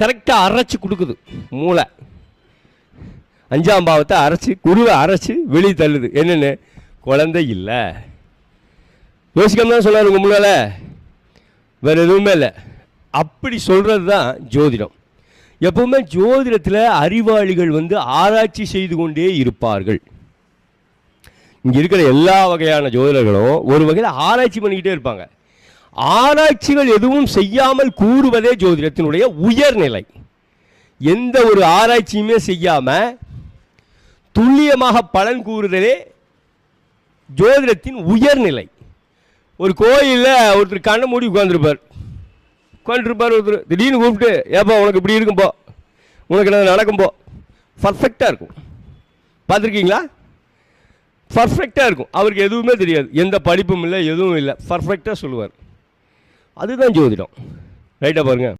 கரெக்டாக அரைச்சி கொடுக்குது. மூளை. அஞ்சாம் பாவத்தை அரைச்சி குருவை அரைச்சி வெளியே தள்ளுது. என்னென்னு? குழந்தை இல்லை. யோசிக்காம தான் சொன்னார் உங்கள் முன்னால் வேறு எதுவுமே இல்லை. அப்படி சொல்கிறது தான் ஜோதிடம். எப்பவுமே ஜோதிடத்தில் அறிவாளிகள் வந்து ஆராய்ச்சி செய்து கொண்டே இருப்பார்கள். இங்கே இருக்கிற எல்லா வகையான ஜோதிடர்களும் ஒரு வகையில் ஆராய்ச்சி பண்ணிக்கிட்டே இருப்பாங்க. ஆராய்ச்சிகள் எதுவும் செய்யாமல் கூறுவதே ஜோதிடத்தினுடைய உயர்நிலை. எந்த ஒரு ஆராய்ச்சியுமே செய்யாமல் துல்லியமாக பலன் கூறுதலே ஜோதிடத்தின் உயர்நிலை. ஒரு கோயிலில் ஒருத்தர் கண்ணை மூடி உட்காந்துருப்பார் உட்காந்துருப்பார் ஒருத்தர். திடீர்னு கூப்பிட்டு ஏப்பா உனக்கு இப்படி இருக்கும் போ உனக்கு என்ன நடக்கும் போ பர்ஃபெக்டாக இருக்கும். பார்த்துருக்கீங்களா? பர்ஃபெக்டாக இருக்கும். அவருக்கு எதுவுமே தெரியாது. எந்த படிப்பும் இல்லை எதுவும் இல்லை. பர்ஃபெக்டாக சொல்லுவார். அதுதான் ஜோதிடம். ரைட்டாக பாருங்கள்